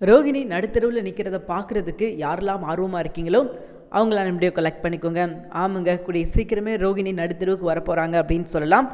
ரோகிணி நடுத்தெருவில் நிற்கிறத பார்க்குறதுக்கு யாரெல்லாம் ஆர்வமாக இருக்கீங்களோ அவங்கள நம்முடைய கலெக்ட் பண்ணிக்கோங்க. ஆமாங்க கூடிய சீக்கிரமே ரோகிணி நடுத்தெருவுக்கு வரப்போகிறாங்க அப்படின்னு சொல்லலாம்.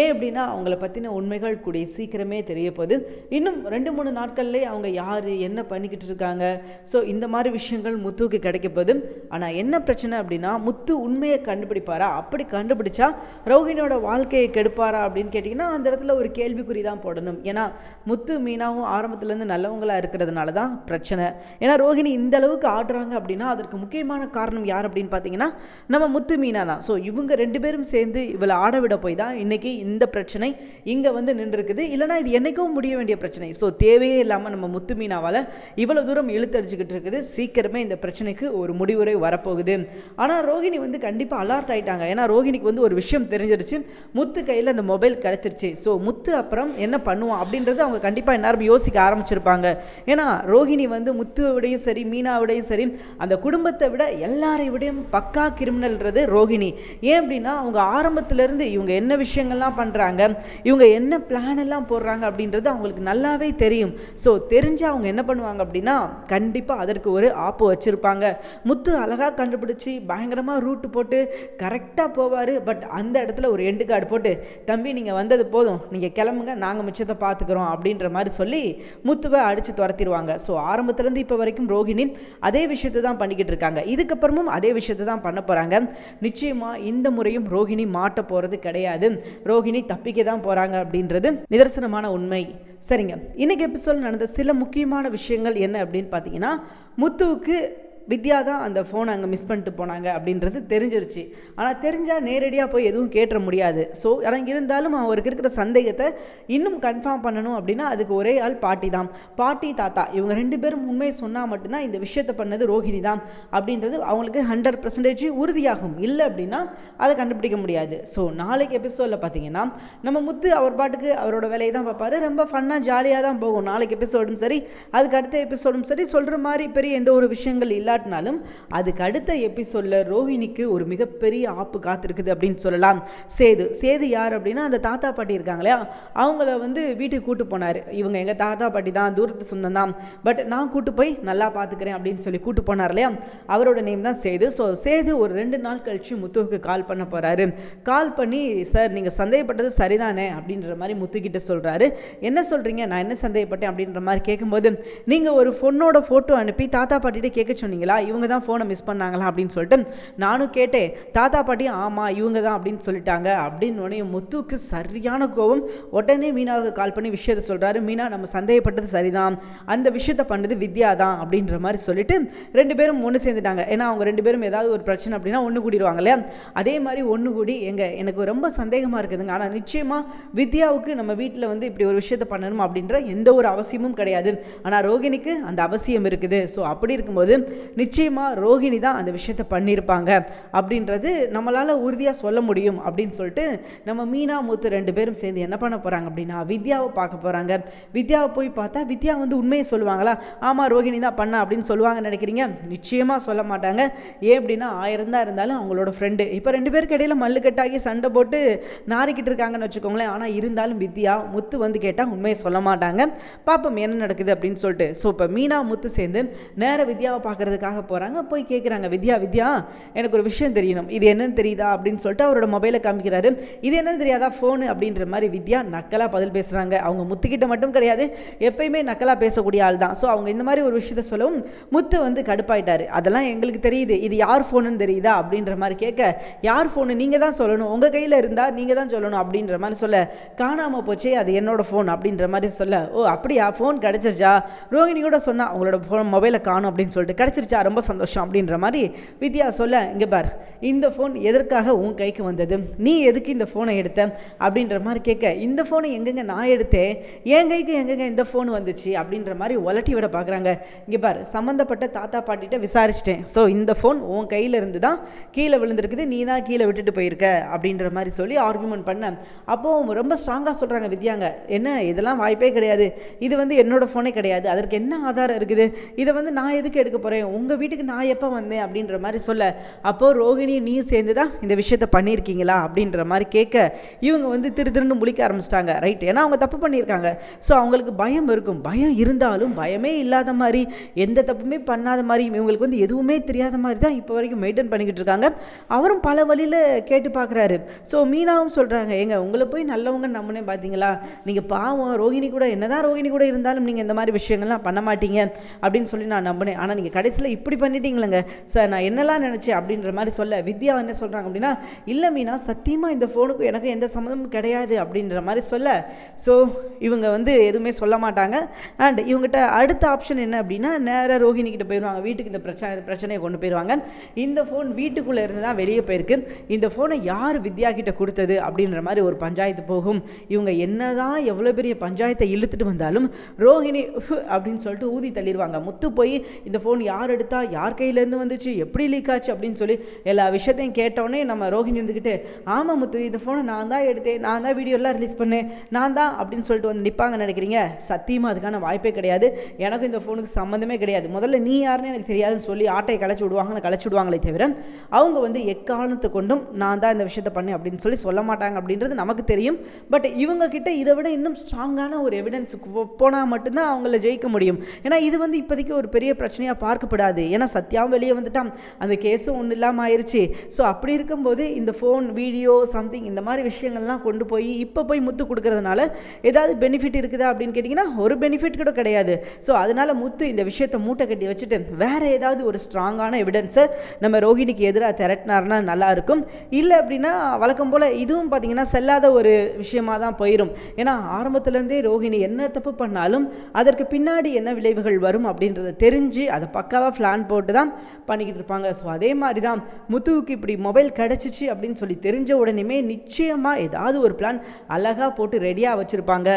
ஏன் அப்படின்னா அவங்கள பற்றின உண்மைகள் கூடிய சீக்கிரமே தெரிய போகுது. இன்னும் ரெண்டு மூணு நாட்கள்லேயே அவங்க யார் என்ன பண்ணிக்கிட்டு இருக்காங்க? ஸோ இந்த மாதிரி விஷயங்கள் முத்துவுக்கு கிடைக்க போகுது. ஆனால் என்ன பிரச்சனை அப்படின்னா முத்து உண்மையை கண்டுபிடிப்பாரா? அப்படி கண்டுபிடிச்சா ரோஹினியோட வாழ்க்கையை கெடுப்பாரா அப்படின்னு கேட்டிங்கன்னா அந்த இடத்துல ஒரு கேள்விக்குறி தான் போடணும். ஏன்னா முத்து மீனாவும் ஆரம்பத்துலேருந்து நல்லவங்களாக இருக்கிறதுனால தான் பிரச்சனை. ஏன்னா ரோஹிணி இந்த அளவுக்கு ஆடுறாங்க அப்படின்னா அதற்கு முக்கியமான காரணம் யார் அப்படின்னு பார்த்தீங்கன்னா நம்ம முத்து மீனா தான். ஸோ இவங்க ரெண்டு பேரும் சேர்ந்து இவளை ஆட விட போய் தான் இன்றைக்கி இந்த பிரச்சனை இங்கே வந்து நின்றுருக்குது. இல்லைனா இது என்னைக்கும் முடிய வேண்டிய பிரச்சனை. ஸோ தேவையே இல்லாமல் நம்ம முத்து மீனாவால் இவ்வளோ தூரம் இழுத்தடிச்சுக்கிட்டு இருக்குது. சீக்கிரமே இந்த பிரச்சனைக்கு ஒரு முடிவுரை வரப்போகுது. ஆனால் ரோகிணி வந்து கண்டிப்பாக அலர்ட் ஆயிட்டாங்க. ஏன்னா ரோகிணிக்கு வந்து ஒரு விஷயம் தெரிஞ்சிருச்சு. முத்து கையில் அந்த மொபைல் கிடச்சிருச்சு. ஸோ முத்து அப்புறம் என்ன பண்ணுவோம் அப்படின்றது அவங்க கண்டிப்பாக எல்லாரும் யோசிக்க ஆரம்பிச்சிருப்பாங்க. ஏன்னா ரோகிணி வந்து முத்துவுடையும் சரி மீனாவிடையும் சரி அந்த குடும்பத்தை விட எல்லாரையும் விடையும் பக்கா கிரிமினல்ன்றது ரோகிணி. ஏன் அப்படின்னா அவங்க ஆரம்பத்திலேருந்து இவங்க என்ன விஷயங்கள்லாம் பண்ணுறாங்க இவங்க என்ன பிளான் எல்லாம் போடுறாங்க அப்படின்றது அவங்களுக்கு நல்லாவே தெரியும். ஸோ தெரிஞ்சு அவங்க என்ன பண்ணுவாங்க அப்படின்னா கண்டிப்பாக அதற்கு ஒரு ஆப்பு வச்சுருப்பாங்க. முத்து அழகாக கண்டுபிடிச்சி பயங்கரமாக ரூட்டு போட்டு கரெக்டாக போவார். பட் அந்த இடத்துல ஒரு எண்டு கார்டு போட்டு தம்பி நீங்கள் வந்தது போதும். நீங்கள் கிளம்புங்க. நாங்கள் மிச்சத்தை பார்த்துக்குறோம் அப்படின்ற மாதிரி சொல்லி முத்துவை அடித்து துரத்திடுவாங்க. ஸோ ஆரம்பத்துலேருந்து இப்போ வரைக்கும் ரோஹிணி அதே விஷயத்தை தான் பண்ணிக்கிட்டு இருக்காங்க. இதுக்கப்புறமும் அதே விஷயத்தை தான் பண்ண போகிறாங்க நிச்சயமாக இந்த முறையும் ரோஹிணி மாட்ட போகிறது கிடையாது. ரோஹிணி தப்பிக்க தான் போகிறாங்க அப்படின்றது நிதர்சனமான உண்மை. சரிங்க. இன்னைக்கு எபிசோட் நடந்த சில முக்கியமான விஷயங்கள் என்ன அப்படின்னு பார்த்தீங்கன்னா முத்துவுக்கு வித்யா தான் அந்த ஃபோனை அங்கே மிஸ் பண்ணிட்டு போனாங்க அப்படின்றது தெரிஞ்சிருச்சு. ஆனால் தெரிஞ்சால் நேரடியாக போய் எதுவும் கேட்டுற முடியாது. ஸோ ஆனால் இருந்தாலும் அவருக்கு இருக்கிற சந்தேகத்தை இன்னும் கன்ஃபார்ம் பண்ணணும் அப்படின்னா அதுக்கு ஒரே ஆள் பாட்டி தான். பாட்டி தாத்தா இவங்க ரெண்டு பேரும் உண்மையை சொன்னால் மட்டும்தான் இந்த விஷயத்தை பண்ணது ரோஹிணி தான் அப்படின்றது அவங்களுக்கு ஹண்ட்ரட் பர்சன்டேஜ் உறுதியாகும். இல்லை அப்படின்னா அதை கண்டுபிடிக்க முடியாது. ஸோ நாளைக்கு எபிசோடில் பார்த்தீங்கன்னா நம்ம முத்து அவர் பாட்டுக்கு அவரோட வேலையை தான் பார்ப்பாரு. ரொம்ப ஃபன்னாக ஜாலியாக தான் போகும். நாளைக்கு எபிசோடும் சரி அதுக்கு அடுத்த எபிசோடும் சரி சொல்கிற மாதிரி பெரிய எந்த ஒரு விஷயங்கள் இல்லை இல்லாட்டினாலும் அதுக்கு அடுத்த எபிசோடில் ரோஹிணிக்கு ஒரு மிகப்பெரிய ஆப்பு காத்திருக்குது அப்படின்னு சொல்லலாம். சேது சேது யார் அப்படின்னா அந்த தாத்தா பாட்டி இருக்காங்களே அவங்கள வந்து வீட்டுக்கு கூட்டு போனார். இவங்க எங்கள் தாத்தா பாட்டி தான் தூரத்து சொந்தம் தான். பட் நான் கூட்டு போய் நல்லா பார்த்துக்கிறேன் அப்படின்னு சொல்லி கூட்டு போனார் இல்லையா? அவரோட நேம் தான் சேது. ஸோ சேது ஒரு ரெண்டு நாள் கழிச்சு முத்துவுக்கு கால் பண்ண போகிறாரு கால் பண்ணி சார் நீங்கள் சந்தேகப்பட்டது சரிதானே? அப்படின்ற மாதிரி முத்துக்கிட்ட சொல்கிறாரு என்ன சொல்கிறீங்க நான் என்ன சந்தேகப்பட்டேன்? அப்படின்ற மாதிரி கேட்கும்போது நீங்கள் ஒரு பொண்ணோட ஃபோட்டோ அனுப்பி தாத்தா பாட்டிகிட்ட கேட்க சொன்னீங்க. சொன்னீங்களா இவங்க தான் ஃபோனை மிஸ் பண்ணாங்களா? அப்படின்னு சொல்லிட்டு நானும் கேட்டேன் தாத்தா பாட்டி ஆமாம் இவங்க தான் அப்படின்னு சொல்லிட்டாங்க. அப்படின்னு உடனே முத்துவுக்கு சரியான கோபம். உடனே மீனாவுக்கு கால் பண்ணி விஷயத்த சொல்கிறாரு மீனா நம்ம சந்தேகப்பட்டது சரிதான். அந்த விஷயத்த பண்ணது வித்யா தான் அப்படின்ற மாதிரி சொல்லிட்டு ரெண்டு பேரும் ஒன்று சேர்ந்துட்டாங்க. ஏன்னா அவங்க ரெண்டு பேரும் ஏதாவது ஒரு பிரச்சனை அப்படின்னா ஒன்று கூடிடுவாங்க இல்லையா? அதே மாதிரி ஒன்று கூடி எங்கள் எனக்கு ரொம்ப சந்தேகமாக இருக்குதுங்க. ஆனால் நிச்சயமாக வித்யாவுக்கு நம்ம வீட்டில் வந்து இப்படி ஒரு விஷயத்த பண்ணணும் அப்படின்ற எந்த ஒரு அவசியமும் கிடையாது. ஆனால் ரோகிணிக்கு அந்த அவசியம் இருக்குது. ஸோ அப்படி இருக்கும்போது நிச்சயமாக ரோகிணி தான் அந்த விஷயத்தை பண்ணியிருப்பாங்க. அப்படின்றது நம்மளால் உறுதியாக சொல்ல முடியும் அப்படின்னு சொல்லிட்டு நம்ம மீனா முத்து ரெண்டு பேரும் சேர்ந்து என்ன பண்ண போகிறாங்க அப்படின்னா வித்யாவை பார்க்க போகிறாங்க வித்யாவை போய் பார்த்தா வித்யா வந்து உண்மையை சொல்லுவாங்களா? ஆமாம் ரோகிணி தான் பண்ண அப்படின்னு சொல்லுவாங்கன்னு நினைக்கிறீங்க? நிச்சயமாக சொல்ல மாட்டாங்க. ஏன் அப்படின்னா ஆயிரம் தான் இருந்தாலும் அவங்களோட ஃப்ரெண்டு இப்போ ரெண்டு பேருக்கு இடையில மல்லுக்கட்டாகி சண்டை போட்டு நாரிக்கிட்டு இருக்காங்கன்னு வச்சுக்கோங்களேன். ஆனால் இருந்தாலும் வித்யா முத்து வந்து கேட்டால் உண்மையை சொல்ல மாட்டாங்க. பாப்போம் என்ன நடக்குது அப்படின்னு சொல்லிட்டு. ஸோ இப்போ மீனா முத்து சேர்ந்து நேர வித்யாவை பண்ணுறதுக்காக போகிறாங்க போய் கேட்குறாங்க வித்யா வித்யா எனக்கு ஒரு விஷயம் தெரியணும். இது என்னென்னு தெரியுதா? அப்படின்னு சொல்லிட்டு அவரோட மொபைலை காமிக்கிறாரு. இது என்னென்னு தெரியாதா? ஃபோனு அப்படின்ற மாதிரி வித்யா நக்கலாக பதில் பேசுகிறாங்க அவங்க முத்துக்கிட்ட மட்டும் கிடையாது. எப்பயுமே நக்கலாக பேசக்கூடிய ஆள் தான். ஸோ அவங்க இந்த மாதிரி ஒரு விஷயத்த சொல்லவும் முத்து வந்து கடுப்பாயிட்டாரு. அதெல்லாம் எங்களுக்கு தெரியுது. இது யார் ஃபோனுன்னு தெரியுதா? அப்படின்ற மாதிரி கேட்க யார் ஃபோனு நீங்கள் தான் சொல்லணும். உங்கள் கையில் இருந்தால் நீங்கள் தான் சொல்லணும். அப்படின்ற மாதிரி சொல்ல காணாமல் போச்சே அது என்னோட ஃபோன் அப்படின்ற மாதிரி சொல்ல ஓ அப்படியா? ஃபோன் கிடச்சிருச்சா? ரோஹிணி கூட சொன்னால் உங்களோட ஃபோன் மொபைலை காணும். அப்படின்னு சொல்லிட்டு கிடச்சிருச்சா? ரொம்ப சந்தோஷம் அப்படின்ற மாதிரி வித்யா சொல்ல இங்கே பார் இந்த ஃபோன் எதற்காக உன் கைக்கு வந்தது? நீ எதுக்கு இந்த ஃபோனை எடுத்த? அப்படின்ற மாதிரி கேட்க இந்த ஃபோனை எங்கெங்க நான் எடுத்தேன்? என் கைக்கு எங்கெங்க இந்த ஃபோன் வந்துச்சு? அப்படின்ற மாதிரி உலட்டி விட பார்க்குறாங்க இங்கே பார் சம்மந்தப்பட்ட தாத்தா பாட்டிகிட்ட விசாரிச்சிட்டேன். ஸோ இந்த ஃபோன் உன் கையில் இருந்து தான் கீழே விழுந்திருக்குது. நீ தான் கீழே விட்டுட்டு போயிருக்க. அப்படின்ற மாதிரி சொல்லி ஆர்குமெண்ட் பண்ண. அப்போது ரொம்ப ஸ்ட்ராங்காக சொல்கிறாங்க வித்யாங்க. என்ன இதெல்லாம் வாய்ப்பே கிடையாது. இது வந்து என்னோடய ஃபோனே கிடையாது. அதற்கு என்ன ஆதாரம் இருக்குது? இதை வந்து நான் எதுக்கு எடுக்க போகிறேன் உங்கள் வீட்டுக்கு நான் எப்போ வந்தேன் அப்படின்ற மாதிரி சொல்ல அப்போது ரோஹிணி நீ சேர்ந்து தான் இந்த விஷயத்த பண்ணியிருக்கீங்களா? அப்படின்ற மாதிரி கேட்க இவங்க வந்து திரு திருன்னு முழிக்க ஆரம்பிச்சிட்டாங்க. ரைட் ஏன்னா அவங்க தப்பு பண்ணியிருக்காங்க. ஸோ அவங்களுக்கு பயம் இருக்கும். பயம் இருந்தாலும் பயமே இல்லாத மாதிரி எந்த தப்புமே பண்ணாத மாதிரி இவங்களுக்கு வந்து எதுவுமே தெரியாத மாதிரி தான் இப்போ வரைக்கும் மெயின்டைன் பண்ணிக்கிட்டு இருக்காங்க. அவரும் பல வழியில் கேட்டு பார்க்குறாரு ஸோ மீனாவும் சொல்கிறாங்க ஏங்க உங்களை போய் நல்லவங்க நம்மனே பார்த்தீங்களா நீங்கள் பாவம் ரோஹிணி கூட என்னதான் ரோஹிணி கூட இருந்தாலும் நீங்கள் இந்த மாதிரி விஷயங்கள்லாம் பண்ண மாட்டீங்க. அப்படின்னு சொல்லி நான் நம்பினேன். ஆனால் நீங்கள் கடைசியில் இப்படி பண்ணிட்டீங்களேங்க. சார் நான் என்னெல்லாம் நினச்சேன் அப்படின்ற மாதிரி சொல்ல வித்யா என்ன சொல்கிறாங்க அப்படின்னா இல்லை மீனா சத்தியமாக இந்த ஃபோனுக்கு எனக்கு எந்த சம்மந்தமும் கிடையாது அப்படின்ற மாதிரி சொல்ல. ஸோ இவங்க வந்து எதுவுமே சொல்ல மாட்டாங்க. அண்ட் இவங்ககிட்ட அடுத்த ஆப்ஷன் என்ன அப்படின்னா நேராக ரோஹிணிக்கிட்ட போயிடுவாங்க. வீட்டுக்கு இந்த பிரச்சனை பிரச்சனையை கொண்டு போயிடுவாங்க. இந்த ஃபோன் வீட்டுக்குள்ளே இருந்து தான் வெளியே போயிருக்கு. இந்த ஃபோனை யார் வித்யா கிட்ட கொடுத்தது அப்படின்ற மாதிரி ஒரு பஞ்சாயத்து போகும். இவங்க என்னதான் எவ்வளோ பெரிய பஞ்சாயத்தை இழுத்துட்டு வந்தாலும் ரோஹிணி அப்படின்னு சொல்லிட்டு ஊதி தள்ளிடுவாங்க. முத்து போய் இந்த ஃபோன் யார் எடுத்தா யார் கையிலேருந்து வந்துச்சு? எப்படி லீக் ஆச்சு அப்படின்னு சொல்லி எல்லா விஷயத்தையும் கேட்டோடனே நம்ம ரோஹிணி இருந்துக்கிட்டு ஆமாம் முத்து இந்த ஃபோனை நான் தான் எடுத்தேன் நான் தான் வீடியோலாம் ரிலீஸ் பண்ணேன் நான் தான் அப்படின்னு சொல்லிட்டு வந்து நிற்பாங்க நினைக்கிறீங்க? சத்தியமாக அதுக்கான வாய்ப்பே கிடையாது. எனக்கும் இந்த ஃபோனுக்கு சம்மந்தமே கிடையாது. முதல்ல நீ யாருன்னு எனக்கு தெரியாதுன்னு சொல்லி ஆட்டையை களைச்சி விடுவாங்கன்னு களைச்சி விடுவாங்களே தவிர அவங்க வந்து எக்காரணத்தை கொண்டும் நான் தான் இந்த விஷயத்தை பண்ணேன் அப்படின்னு சொல்லி சொல்ல மாட்டாங்க அப்படின்றது நமக்கு தெரியும். பட் இவங்க கிட்ட இதை விட இன்னும் ஸ்ட்ராங்கான ஒரு எவிடன்ஸ் போனால் மட்டும்தான் அவங்கள ஜெயிக்க முடியும். ஏன்னா இது வந்து இப்போதைக்கு ஒரு பெரிய பிரச்சனையாக பார்க்கப்படாது. ஏன்னா சத்யாவும் வெளியே வந்துட்டான். அந்த கேஸும் ஒன்றும் இல்லாமல் ஆயிடுச்சு ஸோ அப்படி இருக்கும்போது இந்த ஃபோன் வீடியோ சம்திங் இந்த மாதிரி விஷயங்கள்லாம் கொண்டு போய் இப்போ போய் முத்து கொடுக்கறதுனால ஏதாவது பெனிஃபிட் இருக்குதா அப்படின்னு கேட்டிங்கன்னா ஒரு பெனிஃபிட் கூட கிடையாது. ஸோ அதனால் முத்து இந்த விஷயத்தை மூட்டை கட்டி வச்சுட்டு வேறு ஏதாவது ஒரு ஸ்ட்ராங்கான எவிடன்ஸை நம்ம ரோஹிணிக்கு எதிராக திரட்டினார்னா நல்லாயிருக்கும் இல்லை அப்படின்னா வழக்கம் போல் இதுவும் பார்த்தீங்கன்னா செல்லாத ஒரு விஷயமா தான் போயிடும் ஏன்னா ஆரம்பத்துலேருந்தே ரோஹிணி என்ன தப்பு பண்ணாலும் அதற்கு பின்னாடி என்ன விளைவுகள் வரும் அப்படின்றத தெரிஞ்சு அதை பக்காவாக பிளான் போட்டு தான் பண்ணிக்கிட்டு இருப்பாங்க. ஸோ அதே மாதிரி தான் முத்துவுக்கு இப்படி மொபைல் கிடச்சிச்சு அப்படின்னு சொல்லி தெரிஞ்ச உடனேமே நிச்சயமாக ஏதாவது ஒரு பிளான் அழகாக போட்டு ரெடியாக வச்சுருப்பாங்க.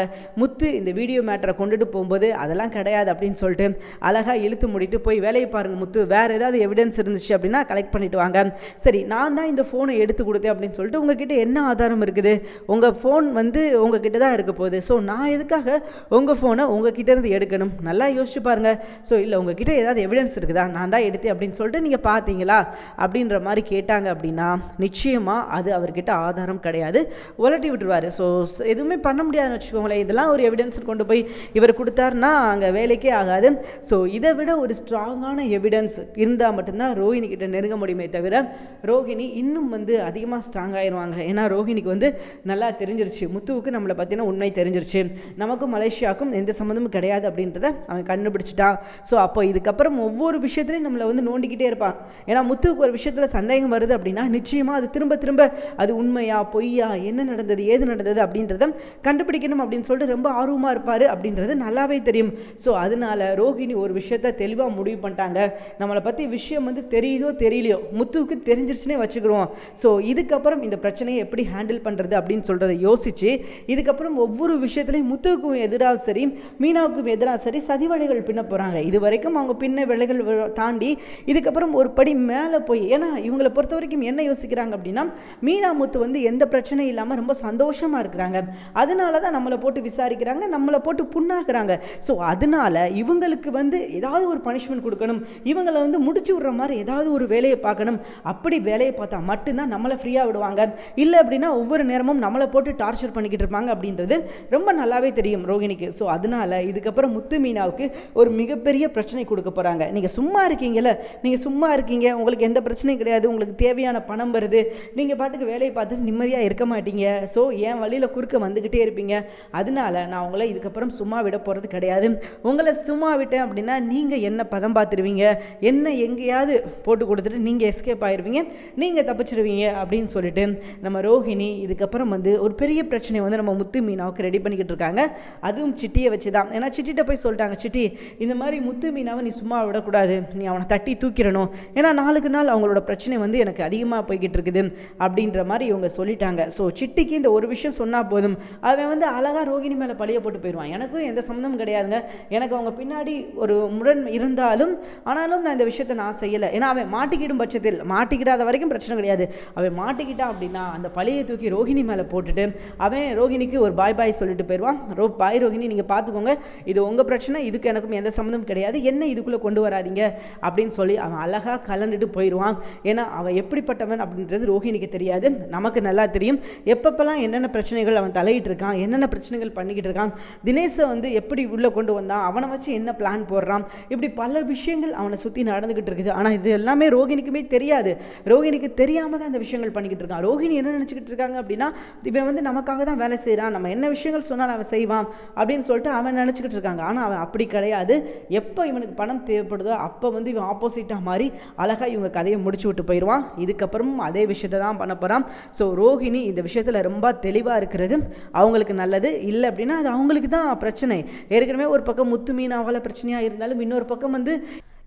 முத்து இந்த வீடியோ மேட்டரை கொண்டுட்டு போகும்போது அதெல்லாம் கிடையாது அப்படின்னு சொல்லிட்டு அழகாக இழுத்து முடிட்டு போய் வேலையை பாருங்கள் முத்து வேறு ஏதாவது எவிடன்ஸ் இருந்துச்சு அப்படின்னா கலெக்ட் பண்ணிட்டு வாங்க. சரி நான் தான் இந்த ஃபோனை எடுத்து கொடுத்தேன் அப்படின்னு சொல்லிட்டு உங்ககிட்ட என்ன ஆதாரம் இருக்குது? உங்கள் ஃபோன் வந்து உங்ககிட்ட தான் இருக்க போகுது. ஸோ நான் எதுக்காக உங்கள் ஃபோனை உங்ககிட்ட இருந்து எடுக்கணும்? நல்லா யோசிச்சு பாருங்கள் ஸோ இல்லை உங்ககிட்ட ஏதாவது எவிடன்ஸ் இருக்குது நான் தான் எடுத்தேன் அப்படின்னு சொல்லிட்டு நீங்கள் பார்த்தீங்களா? அப்படின்ற மாதிரி கேட்டாங்க அப்படின்னா நிச்சயமாக அது அவர்கிட்ட ஆதாரம் கிடையாது. உலட்டி விட்டுருவார். ஸோ எதுவுமே பண்ண முடியாதுன்னு வச்சுக்கோங்களேன். இதெல்லாம் ஒரு எவிடன்ஸ் கொண்டு போய் இவர் கொடுத்தாருன்னா அங்கே வேலைக்கே ஆகாது. ஸோ இதை விட ஒரு ஸ்ட்ராங்கான எவிடன்ஸ் இருந்தால் மட்டும்தான் ரோஹிணி கிட்ட நெருங்க முடியுமே தவிர ரோஹிணி இன்னும் வந்து அதிகமாக ஸ்ட்ராங் ஆயிடுவாங்க ஏன்னா ரோஹிணிக்கு வந்து நல்லா தெரிஞ்சிருச்சு. முத்துவுக்கு நம்மளை பார்த்தீங்கன்னா உண்மை தெரிஞ்சிருச்சு. நமக்கும் மலேசியாவுக்கும் எந்த சம்மந்தமும் கிடையாது அப்படின்றத அவன் கண்டுபிடிச்சிட்டான். ஸோ அப்போ இதுக்கப்புறம் ஒவ்வொரு விஷயத்துலையும் நம்மளை வந்து நோண்டிக்கிட்டே இருப்பான். ஏன்னா முத்துவுக்கு ஒரு விஷயத்தில் சந்தேகம் வருது அப்படின்னா நிச்சயமாக அது திரும்ப திரும்ப அது உண்மையா பொய்யா என்ன நடந்தது ஏது நடந்தது அப்படின்றத கண்டுபிடிக்கணும் அப்படின்னு சொல்லிட்டு ரொம்ப ஆர்வமாக இருப்பார் அப்படின்றது நல்லாவே தெரியும். ஸோ அதனால ரோஹிணி ஒரு விஷயத்த தெளிவாக முடிவு பண்ணிட்டாங்க. நம்மளை பற்றி விஷயம் வந்து தெரியுதோ தெரியலையோ முத்துவுக்கு தெரிஞ்சிருச்சுனே வச்சுக்கிறோம் ஸோ இதுக்கப்புறம் இந்த பிரச்சனையை எப்படி ஹேண்டில் பண்ணுறது அப்படின்னு சொல்கிறத யோசித்து இதுக்கப்புறம் ஒவ்வொரு விஷயத்துலையும் முத்துவுக்கும் எதிராக சரி மீனாவுக்கும் எதிராக சரி சதிவலைகள் பின்ன போகிறாங்க இது வரைக்கும் அவங்க பின்ன விலைகள் தாண்டி இதுக்கப்புறம் ஒரு படி மேலே போய் ஏன்னா இவங்களை பொறுத்த வரைக்கும் என்ன யோசிக்கிறாங்க அப்படின்னா மீனா முத்து வந்து எந்த பிரச்சனையும் இல்லாமல் ரொம்ப சந்தோஷமாக இருக்கிறாங்க. அதனால தான் நம்மளை போட்டு விசாரிக்கிறாங்க நம்மளை போட்டு புண்ணாக்குறாங்க. ஸோ அதனால இவங்களுக்கு வந்து ஏதாவது ஒரு பனிஷ்மெண்ட் கொடுக்கணும். இவங்களை வந்து முடிச்சு விடுற மாதிரி ஏதாவது ஒரு வேலையை பார்க்கணும். அப்படி வேலையை பார்த்தா மட்டும்தான் நம்மளை ஃப்ரீயாக விடுவாங்க. இல்லை அப்படின்னா ஒவ்வொரு நேரமும் நம்மளை போட்டு டார்ச்சர் பண்ணிக்கிட்டு இருப்பாங்க அப்படின்றது ரொம்ப நல்லாவே தெரியும் ரோகிணிக்கு ஸோ அதனால இதுக்கப்புறம் முத்து மீனாவுக்கு ஒரு மிகப்பெரிய பிரச்சனை கொடுக்க போகிறாங்க நீங்கள் சும்மா இருக்கீங்கல்ல? நீங்கள் சும்மா இருக்கீங்க உங்களுக்கு எந்த பிரச்சனையும் கிடையாது உங்களுக்கு தேவையான பணம் வருது நீங்கள் பாட்டுக்கு வேலையை பார்த்துட்டு நிம்மதியாக இருக்க மாட்டீங்க. ஸோ என் வழியில் குறுக்க வந்துக்கிட்டே இருப்பீங்க. அதனால நான் உங்களை இதுக்கப்புறம் சும்மா விட போகிறது கிடையாது. உங்களை சும்மா விட்டேன் அப்படின்னா நீங்கள் என்ன பதம் பார்த்துருவீங்க? என்ன எங்கேயாவது போட்டு கொடுத்துட்டு நீங்கள் எஸ்கேப் ஆயிடுவீங்க நீங்கள் தப்பிச்சிடுவீங்க அப்படின்னு சொல்லிட்டு நம்ம ரோஹிணி இதுக்கப்புறம் வந்து ஒரு பெரிய பிரச்சனையை வந்து நம்ம முத்து மீனாவுக்கு ரெடி பண்ணிக்கிட்டு இருக்காங்க. அதுவும் சிட்டியை வச்சு தான் ஏன்னா சிட்டிகிட்ட போய் சொல்லிட்டாங்க சிட்டி இந்த மாதிரி முத்து மீனாவை நீ சும்மா விடக்கூடாது. நீ அவனை தட்டி தூக்கிடணும். ஏன்னா நாளுக்கு நாள் அவங்களோட பிரச்சனை வந்து எனக்கு அதிகமாக போய்கிட்டு இருக்குது அப்படின்ற மாதிரி இவங்க சொல்லிட்டாங்க. ஸோ சிட்டிக்கு இந்த ஒரு விஷயம் சொன்னால் போதும். அவன் வந்து அழகாக ரோகிணி மேலே பழிய போட்டு போயிடுவான் எனக்கும் எந்த சம்மந்தமும் கிடையாதுங்க. எனக்கு அவங்க பின்னாடி ஒரு முரண் இருந்தாலும் ஆனாலும் நான் இந்த விஷயத்த நான் செய்யலை. ஏன்னா அவன் மாட்டிக்கிடும் பட்சத்தில் மாட்டிக்கிடாத வரைக்கும் பிரச்சனை கிடையாது. அவன் மாட்டிக்கிட்டான் அப்படின்னா அந்த பழியை தூக்கி ரோஹிணி மேலே போட்டுட்டு அவன் ரோஹிணிக்கு ஒரு பாய் பாய் சொல்லிட்டு போயிடுவான் ரோ பாய் ரோஹிணி நீங்கள் பார்த்துக்கோங்க இது உங்கள் பிரச்சனை இதுக்கு எனக்கும் எந்த சம்மந்தமும் கிடையாது. என்ன இதுக்குள்ளே கொண்டு வராது கலந்துடாதீங்க அப்படின்னு சொல்லி அவன் அழகாக கலந்துட்டு போயிடுவான். ஏன்னா அவன் எப்படிப்பட்டவன் அப்படின்றது ரோஹிணிக்கு தெரியாது. நமக்கு நல்லா தெரியும். எப்பப்பெல்லாம் என்னென்ன பிரச்சனைகள் அவன் தலையிட்டு இருக்கான் என்னென்ன பிரச்சனைகள் பண்ணிக்கிட்டு இருக்கான் தினேஷை வந்து எப்படி உள்ளே கொண்டு வந்தான் அவனை வச்சு என்ன பிளான் போடுறான் இப்படி பல விஷயங்கள் அவனை சுற்றி நடந்துக்கிட்டு இருக்குது. ஆனால் இது எல்லாமே ரோகிணிக்குமே தெரியாது. ரோகிணிக்கு தெரியாமல் தான் இந்த விஷயங்கள் பண்ணிக்கிட்டு இருக்கான். ரோகிணி என்ன நினச்சிக்கிட்டு இருக்காங்க அப்படின்னா இவன் வந்து நமக்காக தான் வேலை செய்கிறான் நம்ம என்ன விஷயங்கள் சொன்னாலும் அவன் செய்வான் அப்படின்னு சொல்லிட்டு அவன் நினச்சிக்கிட்டு இருக்காங்க. ஆனால் அவன் அப்படி கிடையாது. எப்போ இவனுக்கு பணம் தேவைப்படுதோ அப்போ வந்து இவன் ஆப்போசிட்டாக மாறி அழகாக இவங்க கதையை முடிச்சு விட்டு போயிடுவான் இதுக்கப்புறமும் அதே விஷயத்தை தான் பண்ண போகிறான் ஸோ ரோஹிணி இந்த விஷயத்தில் ரொம்ப தெளிவாக இருக்கிறது. அவங்களுக்கு நல்லது. இல்லை அப்படின்னா அது அவங்களுக்கு தான் பிரச்சனை. ஏற்கனவே ஒரு பக்கம் முத்து மீனாவால் பிரச்சனையாக இருந்தாலும் இன்னொரு பக்கம் வந்து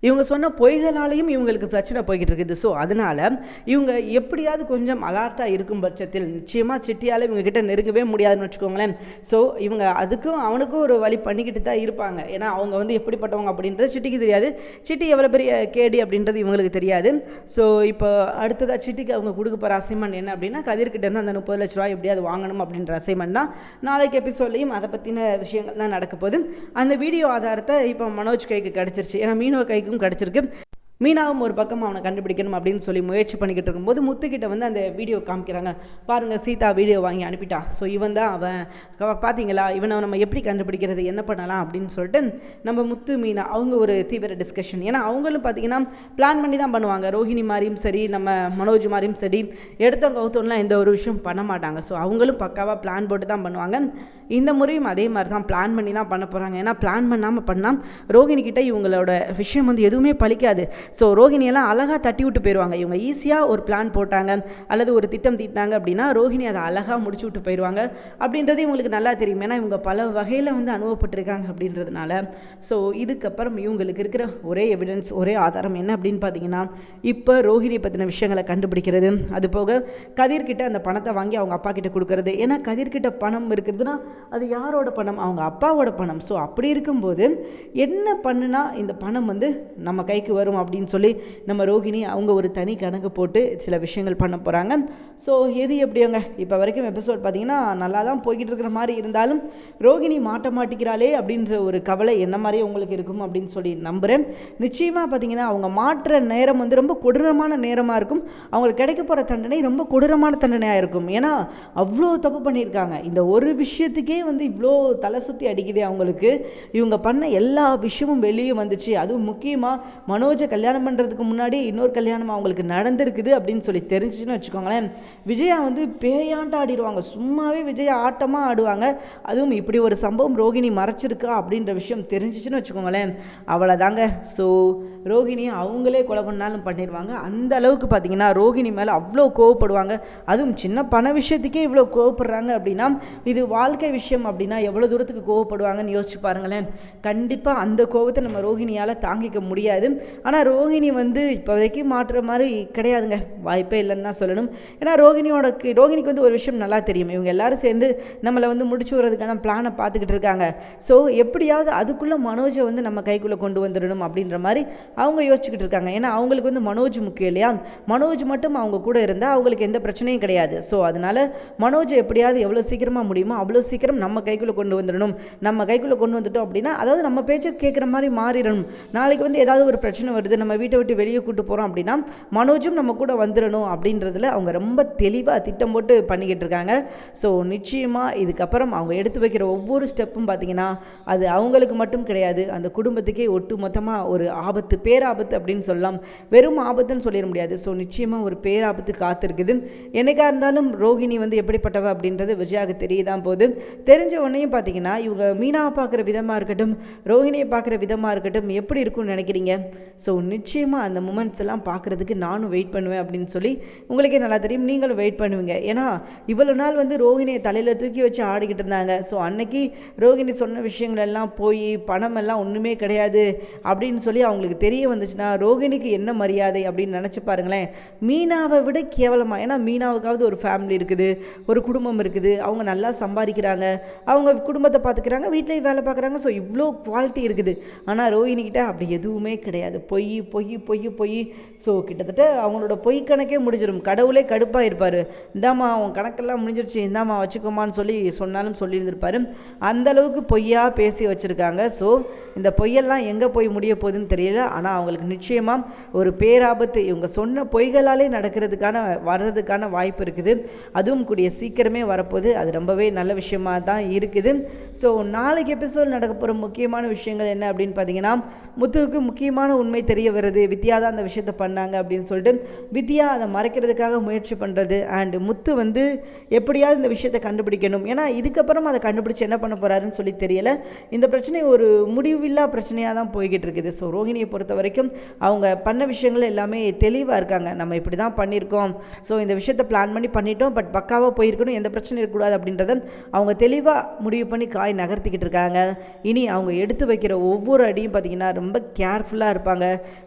இவங்க சொன்ன பொய்களாலையும் இவங்களுக்கு பிரச்சனை போய்கிட்டு இருக்குது ஸோ அதனால் இவங்க எப்படியாவது கொஞ்சம் அலர்ட்டாக இருக்கும் பட்சத்தில் நிச்சயமாக சிட்டியால் இவங்க கிட்ட நெருங்கவே முடியாதுன்னு வச்சுக்கோங்களேன். ஸோ இவங்க அதுக்கும் அவனுக்கும் ஒரு வழி பண்ணிக்கிட்டு தான் இருப்பாங்க. ஏன்னா அவங்க வந்து எப்படிப்பட்டவங்க அப்படின்றது சிட்டிக்கு தெரியாது. சிட்டி எவ்வளோ பெரிய கேடி அப்படின்றது இவங்களுக்கு தெரியாது. ஸோ இப்போ அடுத்ததாக சிட்டிக்கு அவங்க கொடுக்க போகிற அசைன்மெண்ட் என்ன அப்படின்னா கதிர்கிட்டேருந்து அந்த முப்பது லட்ச ரூபாய் எப்படியாவது வாங்கணும் அப்படின்ற அசைன்மெண்ட் தான் நாளைக்கு எபிசோட்லையும் அதை பற்றின விஷயங்கள் தான் நடக்க போகுது. அந்த வீடியோ ஆதாரத்தை இப்போ மனோஜ் கைக்கு கிடச்சிருச்சு. ஏன்னா மீனோ கைக்கு கைக்கும் கிடச்சிருக்கு. மீனாவும் ஒரு பக்கம் அவனை கண்டுபிடிக்கணும் அப்படின்னு சொல்லி முயற்சி பண்ணிக்கிட்டு இருக்கும்போது முத்துக்கிட்ட வந்து அந்த வீடியோ காமிக்கிறாங்க. பாருங்கள் சீதா வீடியோ வாங்கி அனுப்பிட்டா. ஸோ இவன் தான் அவன். பார்த்தீங்களா இவனை நம்ம எப்படி கண்டுபிடிக்கிறது? என்ன பண்ணலாம்? அப்படின்னு சொல்லிட்டு நம்ம முத்து மீனா அவங்க ஒரு தீவிர டிஸ்கஷன் ஏன்னா அவங்களும் பார்த்தீங்கன்னா பிளான் பண்ணி தான் பண்ணுவாங்க. ரோஹிணி மாதிரியும் சரி நம்ம மனோஜ் மாதிரியும் சரி எடுத்தவங்க கவுத்தோம்லாம் எந்த ஒரு விஷயம் பண்ண மாட்டாங்க. ஸோ அவங்களும் பக்காவாக பிளான் போட்டு தான் பண்ணுவாங்க. இந்த முறையும் அதே மாதிரி தான் பிளான் பண்ணி தான் பண்ண போகிறாங்க ஏன்னா பிளான் பண்ணாமல் பண்ணால் ரோஹிணி கிட்ட இவங்களோட விஷயம் வந்து எதுவுமே பழிக்காது. ஸோ ரோஹிணியெல்லாம் அழகாக தட்டி விட்டு போயிடுவாங்க இவங்க ஈஸியாக ஒரு பிளான் போட்டாங்க. அல்லது ஒரு திட்டம் தீட்டினாங்க அப்படின்னா ரோஹிணி அதை அழகாக முடிச்சு விட்டு போயிடுவாங்க அப்படின்றது இவங்களுக்கு நல்லா தெரியும். ஏன்னா இவங்க பல வகையில் வந்து அனுபவப்பட்டிருக்காங்க அப்படின்றதுனால. ஸோ இதுக்கப்புறம் இவங்களுக்கு இருக்கிற ஒரே எவிடன்ஸ் ஒரே ஆதாரம் என்ன அப்படின்னு பார்த்தீங்கன்னா இப்போ ரோஹிணி பற்றின விஷயங்களை கண்டுபிடிக்கிறது. அது போக கதிர்கிட்ட அந்த பணத்தை வாங்கி அவங்க அப்பா கிட்ட கொடுக்கறது. ஏன்னா கதிர்கிட்ட பணம் இருக்குதுன்னா அது யாரோட பணம்? அவங்க அப்பாவோட பணம். ஸோ அப்படி இருக்கும்போது என்ன பண்ணுனா இந்த பணம் வந்து நம்ம கைக்கு வரும் அப்படின்னு சொல்லி நம்ம ரோஹிணி அவங்க ஒரு தனி கணக்கு போட்டு சில விஷயங்கள் பண்ண போகிறாங்க ஸோ எது எப்படியோங்க? இப்போ வரைக்கும் எபிசோட் பார்த்தீங்கன்னா நல்லா தான் போய்கிட்டு இருக்கிற மாதிரி இருந்தாலும் ரோகிணி மாட்ட மாட்டிக்கிறாளே அப்படின்ற ஒரு கவலை என்ன மாதிரியே உங்களுக்கு இருக்கும் அப்படின்னு சொல்லி நம்புகிறேன் நிச்சயமாக பார்த்தீங்கன்னா அவங்க மாற்ற நேரம் வந்து ரொம்ப கொடூரமான நேரமாக இருக்கும். அவங்களுக்கு கிடைக்க போகிற தண்டனை ரொம்ப கொடூரமான தண்டனையாக இருக்கும். ஏன்னா அவ்வளோ தப்பு பண்ணியிருக்காங்க. இந்த ஒரு விஷயத்துக்கே வந்து இவ்வளோ தலை சுற்றி அடிக்குது அவங்களுக்கு. இவங்க பண்ண எல்லா விஷயமும் வெளியே வந்துச்சு. அதுவும் முக்கியமாக மனோஜை கல்யாணம் பண்ணுறதுக்கு முன்னாடி இன்னொரு கல்யாணம் அவங்களுக்கு நடந்திருக்குது அப்படின்னு சொல்லி தெரிஞ்சுச்சுன்னு வச்சுக்கோங்களேன். விஜயா வந்து பேயாண்ட ஆடிடுவாங்க. சும்மாவே விஜயா ஆட்டமாக ஆடுவாங்க. அதுவும் இப்படி ஒரு சம்பவம் ரோகிணி மறைச்சிருக்கா அப்படின்ற விஷயம் தெரிஞ்சிச்சுன்னு வச்சுக்கோங்களேன். அவ்வளோதாங்க ஸோ ரோகிணியை அவங்களே கொலை பண்ணாலும் பண்ணிடுவாங்க. அந்த அளவுக்கு பார்த்தீங்கன்னா ரோகிணி மேலே அவ்வளோ கோவப்படுவாங்க. அதுவும் சின்ன பண விஷயத்துக்கே இவ்வளோ கோவப்படுறாங்க அப்படின்னா இது வாழ்க்கை விஷயம் அப்படின்னா எவ்வளோ தூரத்துக்கு கோவப்படுவாங்கன்னு யோசிச்சு பாருங்களேன். கண்டிப்பாக அந்த கோவத்தை நம்ம ரோகிணியால் தாங்கிக்க முடியாது. ஆனால் ரோஹிணி வந்து இப்போ வரைக்கும் மாற்றுற மாதிரி கிடையாதுங்க. வாய்ப்பே இல்லைன்னு தான் சொல்லணும். ஏன்னா ரோஹிணியோட ரோஹிணிக்கு வந்து ஒரு விஷயம் நல்லா தெரியும். இவங்க எல்லாரும் சேர்ந்து நம்மளை வந்து முடிச்சு விடுறதுக்கான பிளானை பார்த்துக்கிட்டு இருக்காங்க. ஸோ எப்படியாவது அதுக்குள்ளே மனோஜை வந்து நம்ம கைக்குள்ளே கொண்டு வந்துடணும் அப்படின்ற மாதிரி அவங்க யோசிச்சுக்கிட்டு இருக்காங்க. ஏன்னா அவங்களுக்கு வந்து மனோஜ் முக்கியம் இல்லையா? மனோஜ் மட்டும் அவங்க கூட இருந்தால் அவங்களுக்கு எந்த பிரச்சனையும் கிடையாது. ஸோ அதனால் மனோஜை எப்படியாவது எவ்வளோ சீக்கிரமாக முடியுமோ அவ்வளோ சீக்கிரம் நம்ம கைக்குள்ளே கொண்டு வந்துடணும். நம்ம கைக்குள்ளே கொண்டு வந்துட்டோம் அப்படின்னா அதாவது நம்ம பேச்சை கேட்குற மாதிரி மாறிடணும். நாளைக்கு வந்து ஏதாவது ஒரு பிரச்சனை வருது நம்ம வீட்டை விட்டு வெளியே கூட்டு போகிறோம் அப்படின்னா மனோஜும் நம்ம கூட வந்துடணும் அப்படின்றதுல அவங்க ரொம்ப தெளிவாக திட்டம் போட்டு பண்ணிக்கிட்டு இருக்காங்க. ஸோ நிச்சயமாக இதுக்கப்புறம் அவங்க எடுத்து வைக்கிற ஒவ்வொரு ஸ்டெப்பும் பார்த்தீங்கன்னா அது அவங்களுக்கு மட்டும் கிடையாது. அந்த குடும்பத்துக்கே ஒட்டு மொத்தமாக ஒரு ஆபத்து பேராபத்து அப்படின்னு சொல்லலாம். வெறும் ஆபத்துன்னு சொல்லிட முடியாது. ஸோ நிச்சயமாக ஒரு பேராபத்து காத்திருக்குது. என்னைக்கா இருந்தாலும் ரோஹிணி வந்து எப்படிப்பட்டவ அப்படின்றது விஜயாவுக்கு தெரியதான் போகுது. தெரிஞ்ச உடனேயும் பார்த்தீங்கன்னா இவங்க மீனாவை பார்க்குற விதமாக இருக்கட்டும் ரோஹிணியை பார்க்குற விதமாக இருக்கட்டும் எப்படி இருக்கும்னு நினைக்கிறீங்க? ஸோ நிச்சயமாக அந்த மூமெண்ட்ஸ் எல்லாம் பார்க்குறதுக்கு நானும் வெயிட் பண்ணுவேன் அப்படின்னு சொல்லி உங்களுக்கே நல்லா தெரியும். நீங்களும் வெயிட் பண்ணுவீங்க. ஏன்னா இவ்வளோ நாள் வந்து ரோஹிணியை தலையில் தூக்கி வச்சு ஆடிக்கிட்டு இருந்தாங்க. ஸோ அன்னைக்கு ரோஹிணி சொன்ன விஷயங்கள் எல்லாம் போய் பணம் எல்லாம் ஒன்றுமே கிடையாது அப்படின்னு சொல்லி அவங்களுக்கு தெரிய வந்துச்சுன்னா ரோஹிணிக்கு என்ன மரியாதை அப்படின்னு நினச்சி பாருங்களேன். மீனாவை விட கேவலமாக ஏன்னா மீனாவுக்காவது ஒரு ஃபேமிலி இருக்குது ஒரு குடும்பம் இருக்குது. அவங்க நல்லா சம்பாதிக்கிறாங்க. அவங்க குடும்பத்தை பார்த்துக்கிறாங்க வீட்டிலேயே வேலை பார்க்குறாங்க. ஸோ இவ்வளோ குவாலிட்டி இருக்குது. ஆனால் ரோஹிணிக்கிட்ட அப்படி எதுவுமே கிடையாது. பொய் பொய் பொய் பொய். ஸோ கிட்டத்தட்ட அவங்களோட பொய் கணக்கே முடிஞ்சிடும் கடவுளே கடுப்பாக இருப்பார். இந்தாம்மா அவன் கணக்கெல்லாம் முடிஞ்சிருச்சு. இந்தாம்மா வச்சுக்கோமான்னு சொல்லி சொன்னாலும் சொல்லியிருந்திருப்பாரு. அந்த அளவுக்கு பேசி வச்சுருக்காங்க. ஸோ இந்த பொய்யெல்லாம் எங்கே போய் முடிய போகுதுன்னு தெரியல. ஆனால் அவங்களுக்கு நிச்சயமாக ஒரு பேராபத்து. இவங்க சொன்ன பொய்களாலே நடக்கிறதுக்கான வர்றதுக்கான வாய்ப்பு இருக்குது. அதுவும் கூடிய சீக்கிரமே வரப்போகுது. அது ரொம்பவே நல்ல விஷயமா தான் இருக்குது. ஸோ நாளைக்கு எபிசோட் நடக்க போகிற முக்கியமான விஷயங்கள் என்ன அப்படின்னு பார்த்தீங்கன்னா முத்துவுக்கு முக்கியமான உண்மை தெரிய வருது வித்யா தான் அந்த விஷயத்தை பண்ணாங்க அப்படின்னு சொல்லிட்டு வித்யா அதை மறைக்கிறதுக்காக முயற்சி பண்ணுறது அண்டு முத்து வந்து எப்படியாவது இந்த விஷயத்தை கண்டுபிடிக்கணும். ஏன்னா இதுக்கப்புறம் அதை கண்டுபிடிச்சி என்ன பண்ண போகிறாருன்னு சொல்லி தெரியலை. இந்த பிரச்சனை ஒரு முடிவில்லா பிரச்சனையாக தான் போய்கிட்டு இருக்குது. ஸோ ரோஹிணியை பொறுத்த வரைக்கும் அவங்க பண்ண விஷயங்கள் எல்லாமே தெளிவாக இருக்காங்க. நம்ம இப்படி தான் பண்ணியிருக்கோம். ஸோ இந்த விஷயத்தை பிளான் பண்ணி பண்ணிட்டோம். பட் பக்காவாக போயிருக்கணும். எந்த பிரச்சனையும் இருக்கக்கூடாது அப்படின்றத அவங்க தெளிவாக முடிவு பண்ணி காய் நகர்த்திக்கிட்டு இருக்காங்க. இனி அவங்க எடுத்து வைக்கிற ஒவ்வொரு அடியும் பார்த்திங்கன்னா ரொம்ப கேர்ஃபுல்லாக இருப்பாங்க.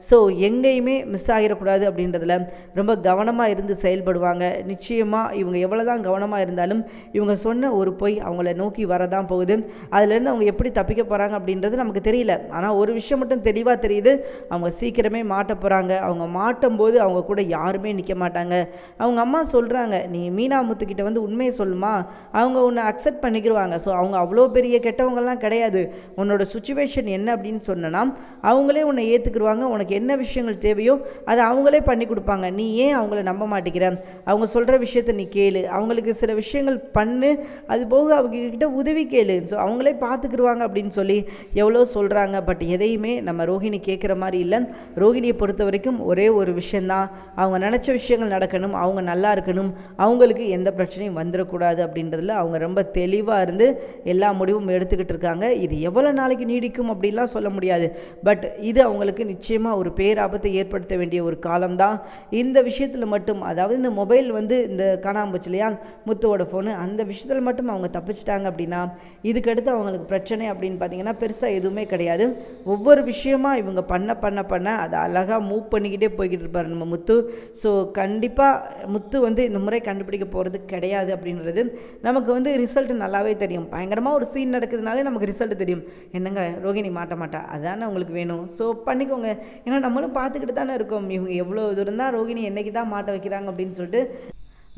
ஸோ எங்கேயுமே மிஸ் ஆகிடக்கூடாது அப்படின்றதுல ரொம்ப கவனமாக இருந்து செயல்படுவாங்க. நிச்சயமாக இவங்க எவ்வளோ தான் கவனமாக இருந்தாலும் இவங்க சொன்ன ஒரு பொய் அவங்கள நோக்கி வரதான் போகுது. அதுலேருந்து அவங்க எப்படி தப்பிக்க போகிறாங்க அப்படின்றது நமக்கு தெரியல. ஆனால் ஒரு விஷயம் மட்டும் தெளிவாக தெரியுது. அவங்க சீக்கிரமே மாட்ட போகிறாங்க அவங்க மாட்டும் போது அவங்க கூட யாருமே நிற்க மாட்டாங்க. அவங்க அம்மா சொல்கிறாங்க நீ மீனாமுத்துக்கிட்ட வந்து உண்மையை சொல்லுமா? அவங்க உன்னை அக்செப்ட் பண்ணிக்கிடுவாங்க ஸோ அவங்க அவ்வளோ பெரிய கெட்டவங்கள்லாம் கிடையாது. உன்னோட சுச்சுவேஷன் என்ன அப்படின்னு சொன்னனா அவங்களே உன்னை ஏற்றுக்குருவாங்க உனக்கு என்ன விஷயங்கள் தேவையோ அதை அவங்களே பண்ணி கொடுப்பாங்க. நீ ஏன் அவங்கள நம்ப மாட்டேங்கிற? அவங்க சொல்கிற விஷயத்த நீ கேளு. அவங்களுக்கு சில விஷயங்கள் பண்ணு. அது போக அவங்கக்கிட்ட உதவி கேளு. ஸோ அவங்களே பார்த்துக்குருவாங்க அப்படின்னு சொல்லி எவ்வளோ சொல்கிறாங்க பட் எதையுமே நம்ம ரோஹிணி கேட்குற மாதிரி இல்லை. ரோஹிணியை பொறுத்த வரைக்கும் ஒரே ஒரு விஷயந்தான். அவங்க நினச்ச விஷயங்கள் நடக்கணும். அவங்க நல்லா இருக்கணும். அவங்களுக்கு எந்த பிரச்சனையும் வந்துடக்கூடாது அப்படின்றதுல அவங்க ரொம்ப தெளிவாக இருந்து எல்லா முடிவும் எடுத்துக்கிட்டு இருக்காங்க. இது எவ்வளோ நாளைக்கு நீடிக்கும் அப்படின்லாம் சொல்ல முடியாது. பட் இது அவங்களுக்கு நிச்சயமாக ஒரு பேராபத்தை ஏற்படுத்த வேண்டிய ஒரு காலம்தான். இந்த விஷயத்தில் மட்டும் அதாவது இந்த மொபைல் வந்து இந்த காணாமல் போச்சு இல்லையா? முத்துவோட ஃபோனு அந்த விஷயத்தில் மட்டும் அவங்க தப்பிச்சிட்டாங்க அப்படின்னா இதுக்கடுத்து அவங்களுக்கு பிரச்சனை அப்படின்னு பார்த்தீங்கன்னா பெருசாக எதுவுமே கிடையாது. ஒவ்வொரு விஷயமா இவங்க பண்ண பண்ண பண்ண அதை அழகாக மூவ் பண்ணிக்கிட்டே போய்கிட்டு இருப்பார் நம்ம முத்து. ஸோ கண்டிப்பாக முத்து வந்து இந்த முறை கண்டுபிடிக்க போகிறது கிடையாது அப்படின்றது நமக்கு வந்து ரிசல்ட் நல்லாவே தெரியும். பயங்கரமாக ஒரு சீன் நடக்குதுனாலே நமக்கு ரிசல்ட் தெரியும். என்னங்க ரோகிணி மாட்ட மாட்டா? அதானே உங்களுக்கு வேணும். ஸோ பண்ணிக்கோங்க. ஏன்னா நம்மளும் பார்த்துக்கிட்டு தானே இருக்கோம். இவங்க எவ்வளோ தூரம் தான் ரோகிணி என்னைக்கு தான் மாட்ட வைக்கிறாங்க அப்படின்னு சொல்லிட்டு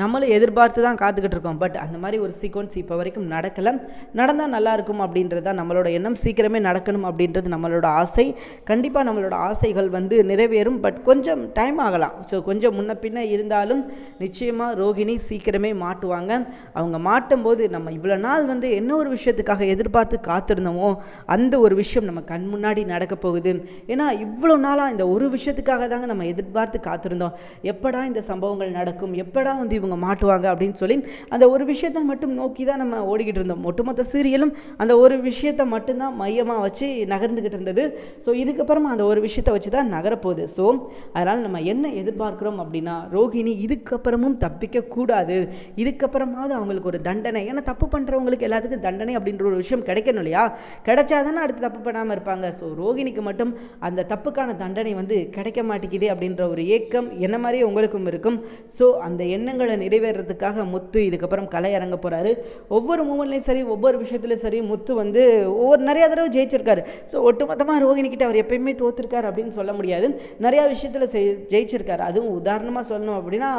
நம்மளும் எதிர்பார்த்து தான் காத்துக்கிட்டு இருக்கோம். பட் அந்த மாதிரி ஒரு சீக்வன்ஸ் இப்போ வரைக்கும் நடக்கலை. நடந்தால் நல்லா இருக்கும் அப்படின்றது தான் நம்மளோட எண்ணம். சீக்கிரமே நடக்கணும் அப்படின்றது நம்மளோட ஆசை. கண்டிப்பாக நம்மளோட ஆசைகள் வந்து நிறைவேறும். பட் கொஞ்சம் டைம் ஆகலாம். ஸோ கொஞ்சம் முன்ன பின்ன இருந்தாலும் நிச்சயமாக ரோகிணி சீக்கிரமே மாட்டுவாங்க. அவங்க மாட்டும் போது நம்ம இவ்வளோ நாள் வந்து என்ன ஒரு விஷயத்துக்காக எதிர்பார்த்து காத்திருந்தோமோ அந்த ஒரு விஷயம் நம்ம கண் முன்னாடி நடக்க போகுது. ஏன்னா இவ்வளோ நாளாக இந்த ஒரு விஷயத்துக்காக தாங்க நம்ம எதிர்பார்த்து காத்திருந்தோம். எப்படா இந்த சம்பவங்கள் நடக்கும்? எப்படா வந்து இவங்க இவங்க மாட்டுவாங்க அப்படின்னு சொல்லி அந்த ஒரு விஷயத்தை மட்டும் நோக்கி தான் நம்ம ஓடிக்கிட்டு இருந்தோம். ஒட்டுமொத்த சீரியலும் அந்த ஒரு விஷயத்தை மட்டும்தான் மையமாக வச்சு நகர்ந்துக்கிட்டு இருந்தது. ஸோ இதுக்கப்புறமா அந்த ஒரு விஷயத்தை வச்சு தான் நகரப்போகுது. ஸோ அதனால் நம்ம என்ன எதிர்பார்க்குறோம் அப்படின்னா ரோகிணி இதுக்கப்புறமும் தப்பிக்கக்கூடாது. இதுக்கப்புறமாவது அவங்களுக்கு ஒரு தண்டனை. ஏன்னா தப்பு பண்ணுறவங்களுக்கு எல்லாத்துக்கும் தண்டனை அப்படின்ற ஒரு விஷயம் கிடைக்கணும் இல்லையா? கிடைச்சா தானே அடுத்து தப்பு பண்ணாமல் இருப்பாங்க. ஸோ ரோகிணிக்கு மட்டும் அந்த தப்புக்கான தண்டனை வந்து கிடைக்க மாட்டேங்குது அப்படின்ற ஒரு ஏக்கம் என்ன மாதிரியே உங்களுக்கும் இருக்கும். ஸோ அந்த எண்ணங்களை நிறைவேறதுக்காக முத்து இதுக்கப்புறம் கலை இறங்க போகிறாரு ஒவ்வொரு மூமெண்ட்லையும் சரி ஒவ்வொரு விஷயத்துலையும் சரி முத்து வந்து ஒவ்வொரு நிறையா தடவை ஜெயிச்சிருக்காரு. ஸோ ஒட்டுமொத்தமாக ரோகினிகிட்ட அவர் எப்பயுமே தோத்துருக்காரு அப்படின்னு சொல்ல முடியாது. நிறையா விஷயத்தில் ஜெயிச்சிருக்காரு. அதுவும் உதாரணமாக சொல்லணும் அப்படின்னா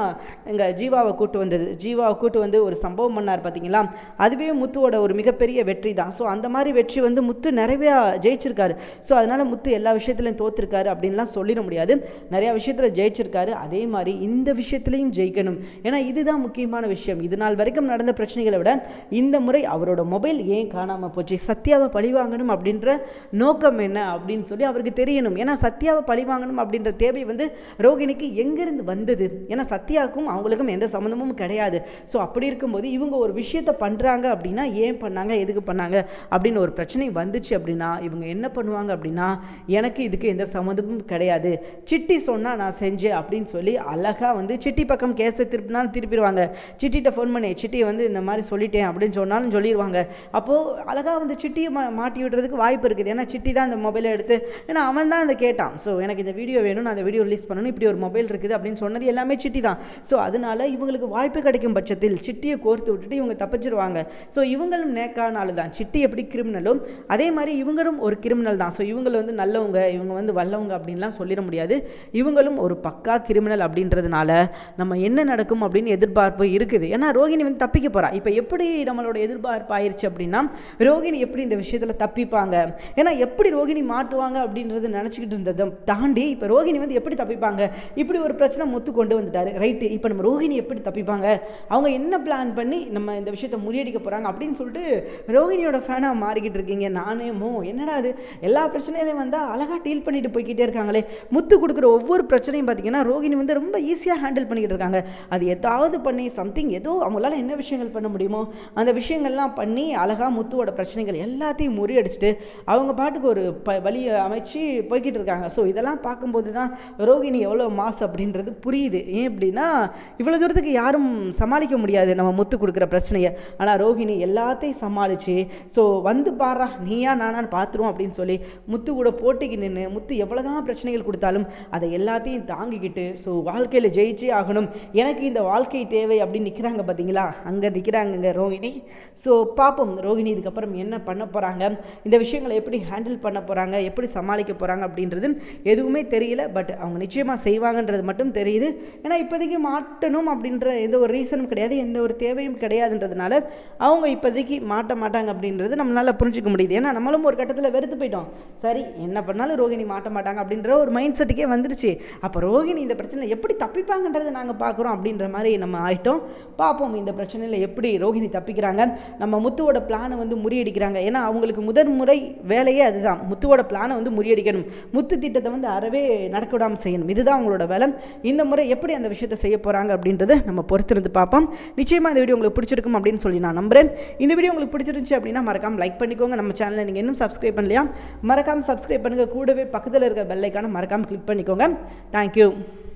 எங்கள் ஜீவாவை கூட்டு வந்தது. ஜீவாவை கூட்டு வந்து ஒரு சம்பவம் பண்ணார் பார்த்தீங்களா அதுவே முத்துவோட ஒரு மிகப்பெரிய வெற்றி தான். ஸோ அந்த மாதிரி வெற்றி வந்து முத்து நிறையா ஜெயிச்சிருக்காரு. ஸோ அதனால் முத்து எல்லா விஷயத்துலையும் தோத்துருக்காரு அப்படின்லாம் சொல்லிட முடியாது. நிறையா விஷயத்தில் ஜெயிச்சிருக்காரு. அதே மாதிரி இந்த விஷயத்துலையும் ஜெயிக்கணும். ஏன்னா இதுதான் முக்கியமான விஷயம். இது நாள் வரைக்கும் நடந்த பிரச்சனைகளை விட இந்த முறை அவரோட மொபைல் ஏன் காணாமல் போச்சு? சத்யாவை பழிவாங்கணும் அப்படின்ற நோக்கம் என்ன அப்படின்னு சொல்லி அவருக்கு தெரியணும். ஏன்னா சத்யாவை பழிவாங்கணும் அப்படின்ற தேவை வந்து ரோகிணிக்கு எங்கேருந்து வந்தது? ஏன்னா சத்யாவுக்கும் அவங்களுக்கும் எந்த சம்மந்தமும் கிடையாது. ஸோ அப்படி இருக்கும்போது இவங்க ஒரு விஷயத்தை பண்ணுறாங்க அப்படின்னா ஏன் பண்ணாங்க? எதுக்கு பண்ணாங்க? அப்படின்னு ஒரு பிரச்சனை வந்துச்சு அப்படின்னா இவங்க என்ன பண்ணுவாங்க அப்படின்னா எனக்கு இதுக்கு எந்த சம்மந்தமும் கிடையாது. சிட்டி சொன்னால் நான் செஞ்சேன் அப்படின்னு சொல்லி அழகாக வந்து சிட்டி பக்கம் கேஸை திருப்பினாலும் திருப்பிடுவாங்க. சிட்டிகிட்ட ஃபோன் பண்ணி சிட்டி வந்து இந்த மாதிரி சொல்லிட்டேன் அப்படின்னு சொன்னாலும் சொல்லிடுவாங்க அப்போது அழகாக வந்து சிட்டியை மா மாட்டி விடுறதுக்கு வாய்ப்பு இருக்குது. ஏன்னா சிட்டி தான் இந்த மொபைலை எடுத்து ஏன்னா அவன் தான் அதை கேட்டான். ஸோ எனக்கு இந்த வீடியோ வேணும் நான் அந்த வீடியோ ரிலீஸ் பண்ணணும். இப்படி ஒரு மொபைல் இருக்குது அப்படின்னு சொன்னது எல்லாமே சிட்டி தான். ஸோ அதனால இவங்களுக்கு வாய்ப்பு கிடைக்கும் பட்சத்தில் சிட்டியை கோர்த்து விட்டுட்டு இவங்க தப்பிச்சிருவாங்க. ஸோ இவங்களும் நேக்கான தான். சிட்டி எப்படி கிரிமினலும் அதே மாதிரி இவங்களும் ஒரு கிரிமினல் தான். ஸோ இவங்க வந்து நல்லவங்க இவங்க வந்து வல்லவங்க அப்படின்லாம் சொல்லிட முடியாது. இவங்களும் ஒரு பக்கா கிரிமினல் அப்படின்றதுனால நம்ம என்ன நடக்கும் அப்படின்னு எதிர்பார்ப்பு இருக்குது. ஏன்னா ரோஹிணி வந்து தப்பிக்க போகிறா இப்போ எப்படி நம்மளோட எதிர்பார்ப்பு ஆயிடுச்சு அப்படின்னா ரோகிணி எப்படி இந்த விஷயத்தில் தப்பிப்பாங்க? ஏன்னா எப்படி ரோகிணி மாட்டுவாங்க அப்படின்றது நினச்சிக்கிட்டு இருந்ததை தாண்டி இப்போ ரோகிணி வந்து எப்படி தப்பிப்பாங்க? இப்படி ஒரு பிரச்சனை முத்து கொண்டு வந்துட்டாரு. ரைட்டு இப்போ நம்ம ரோகிணி எப்படி தப்பிப்பாங்க? அவங்க என்ன பிளான் பண்ணி நம்ம இந்த விஷயத்தை முறியடிக்க போகிறாங்க அப்படின்னு சொல்லிட்டு ரோகிணியோட ஃபேனாக மாறிக்கிட்டு இருக்கீங்க. நானே மோ என்னடா அது எல்லா பிரச்சனையிலையும் வந்தால் அழகாக டீல் பண்ணிட்டு போய்கிட்டே இருக்காங்களே? முத்து கொடுக்குற ஒவ்வொரு பிரச்சனையும் பார்த்தீங்கன்னா ரோஹிணி வந்து ரொம்ப ஈஸியாக ஹேண்டில் பண்ணிக்கிட்டு இருக்காங்க. அது ஏதாவது பண்ணி சம்திங் ஏதோ அவங்களால என்ன விஷயங்கள் பண்ண முடியுமோ அந்த விஷயங்கள்லாம் பண்ணி அழகாக முத்துவோட பிரச்சனைகள் எல்லாத்தையும் முறியடிச்சிட்டு அவங்க பாட்டுக்கு ஒரு ப வழியை அமைச்சு போய்கிட்டு இருக்காங்க. ஸோ இதெல்லாம் பார்க்கும்போது தான் ரோகிணி எவ்வளோ மாஸ் அப்படின்றது புரியுது. ஏன் அப்படின்னா இவ்வளோ தூரத்துக்கு யாரும் சமாளிக்க முடியாது நம்ம முத்து கொடுக்குற பிரச்சனையை. ஆனால் ரோகிணி எல்லாத்தையும் சமாளித்து ஸோ வந்து பாடுறா நீயா நானான்னு பார்த்துருவோம் அப்படின்னு சொல்லி முத்து கூட போட்டிக்கு நின்று முத்து எவ்வளோ தான் பிரச்சனைகள் கொடுத்தாலும் அதை எல்லாத்தையும் தாங்கிக்கிட்டு ஸோ வாழ்க்கையில் ஜெயிச்சே ஆகணும். எனக்கு இந்த வாழ்க்கை தேவை அப்படின்னு நிற்கிறாங்க பார்த்தீங்களா அங்கே நிற்கிறாங்கங்க ரோகிணி ஸோ பார்ப்போம் ரோகிணி இதுக்கப்புறம் என்ன பண்ண போகிறாங்க இந்த விஷயங்களை எப்படி ஹேண்டில் பண்ண போகிறாங்க எப்படி சமாளிக்க போகிறாங்க அப்படின்றது எதுவுமே தெரியல. பட் அவங்க நிச்சயமாக செய்வாங்கன்றது மட்டும் தெரியுது. ஏன்னா இப்போதைக்கு மாட்டணும் அப்படின்ற எந்த ஒரு ரீசனும் கிடையாது. எந்த ஒரு தேவையும் கிடையாதுன்றதுனால அவங்க இப்போதைக்கு மாட்ட மாட்டாங்க அப்படின்றது நம்மளால் புரிஞ்சிக்க முடியுது. ஏன்னா நம்மளும் ஒரு கட்டத்தில் வெறுத்து போயிட்டோம். சரி என்ன பண்ணாலும் ரோகிணி மாட்ட மாட்டாங்க அப்படின்ற ஒரு மைண்ட் செட்டுக்கே வந்துருச்சு. அப்போ ரோகிணி இந்த பிரச்சனை எப்படி தப்பிப்பாங்கன்றதை நாங்கள் பார்க்குறோம் அப்படின்ற மாதிரி நம்ம ஆயிட்டோம். பார்ப்போம் இந்த பிரச்சனையில் எப்படி ரோகிணி தப்பிக்கிறாங்க. நம்ம முத்துவோட பிளானை வந்து முறியடிக்கிறாங்க. ஏன்னா அவங்களுக்கு முதன் முறை வேலையே அதுதான். முத்துவோட பிளானை வந்து முறியடிக்கணும். முத்து திட்டத்தை வந்து அறவே நடக்க விடாமல் செய்யணும். இதுதான் அவங்களோட வேலை. இந்த முறை எப்படி அந்த விஷயத்தை செய்ய போகிறாங்க அப்படின்றத நம்ம பொறுத்திருந்து பார்ப்போம் நிச்சயமாக இந்த வீடியோ உங்களுக்கு பிடிச்சிருக்கும் அப்படின்னு சொல்லி நான் நம்புகிறேன் இந்த வீடியோ உங்களுக்கு பிடிச்சிருந்துச்சு அப்படின்னா மறக்காம லைக் பண்ணிக்கோங்க. நம்ம சேனலை நீங்கள் இன்னும் சப்ஸ்கிரைப் பண்ணலையா? மறக்காமல் சப்ஸ்கிரைப் பண்ணுங்கள் கூடவே பக்கத்தில் இருக்கிற பெல்லைக்கான மறக்காமல் கிளிக் பண்ணிக்கோங்க. தேங்க்யூ